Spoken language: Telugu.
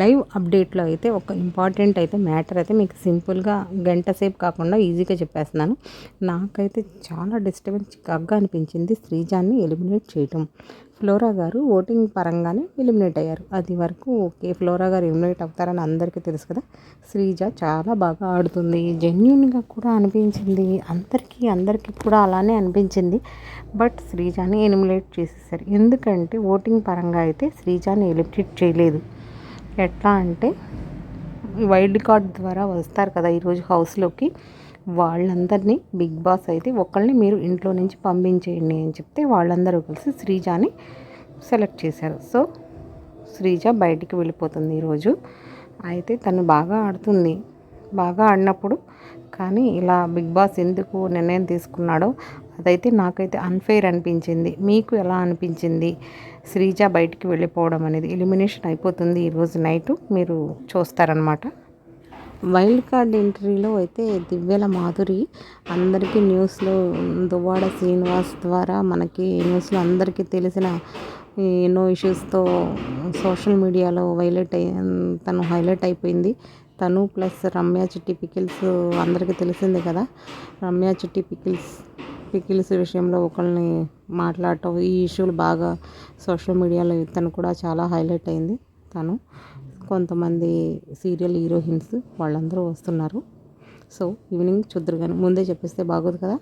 లైవ్ అప్డేట్లో అయితే ఒక ఇంపార్టెంట్ అయితే మ్యాటర్ అయితే మీకు సింపుల్గా గంట సేపు కాకుండా ఈజీగా చెప్పేస్తున్నాను. నాకైతే చాలా డిస్టర్బెన్స్ చికాగ్గా అనిపించింది శ్రీజాన్ని ఎలిమినేట్ చేయటం. ఫ్లోరా గారు ఓటింగ్ పరంగానే ఎలిమినేట్ అయ్యారు. అది వరకు ఓకే ఫ్లోరా గారు ఎలిమినేట్ అవుతారని అందరికీ తెలుసు కదా. శ్రీజ చాలా బాగా ఆడుతుంది. జెన్యున్గా కూడా అనిపించింది. అందరికీ అందరికీ కూడా అలానే అనిపించింది. బట్ శ్రీజాని ఎలిమినేట్ చేసేసారు. ఎందుకంటే ఓటింగ్ పరంగా అయితే శ్రీజాని ఎలిమినేట్ చేయలేదు. ఎట్లా అంటే వైల్డ్ కార్డ్ ద్వారా వస్తారు కదా ఈరోజు హౌస్లోకి. వాళ్ళందరినీ బిగ్ బాస్ అయితే ఒకళ్ళని మీరు ఇంట్లో నుంచి పంపించేయండి అని చెప్తే వాళ్ళందరూ కలిసి శ్రీజాని సెలెక్ట్ చేశారు. సో శ్రీజ బయటికి వెళ్ళిపోతుంది ఈరోజు అయితే తను బాగా ఆడుతుంది. బాగా ఆడినప్పుడు. కానీ ఇలా బిగ్ బాస్ ఎందుకు నిర్ణయం తీసుకున్నాడో అదైతే నాకైతే అన్ఫెయిర్ అనిపించింది. మీకు ఎలా అనిపించింది? శ్రీజ బయటికి వెళ్ళిపోవడం అనేది ఎలిమినేషన్ అయిపోతుంది ఈరోజు నైట్ మీరు చూస్తారనమాట వైల్డ్ కార్డ్ ఎంట్రీలో అయితే దివ్యల మాధురి అందరికీ న్యూస్లో దువ్వాడ శ్రీనివాస్ ద్వారా మనకి న్యూస్లో అందరికీ తెలిసిన ఎన్నో ఇష్యూస్తో సోషల్ మీడియాలో వైలెట్ అయ్యి తను హైలైట్ అయిపోయింది. తను ప్లస్ రమ్య చిట్టి పికిల్స్ అందరికీ తెలిసిందే కదా. రమ్య చిట్టి పికిల్స్ పికిల్స్ విషయంలో ఒకరిని మాట్లాడటం ఈ ఇష్యూలు బాగా సోషల్ మీడియాలో తను కూడా చాలా హైలైట్ అయింది తను. కొంతమంది సీరియల్ హీరోయిన్స్ వాళ్ళందరూ వస్తున్నారు. సో ఈవినింగ్ చూద్దరు కానీ ముందే చెప్పేస్తే బాగోదు కదా.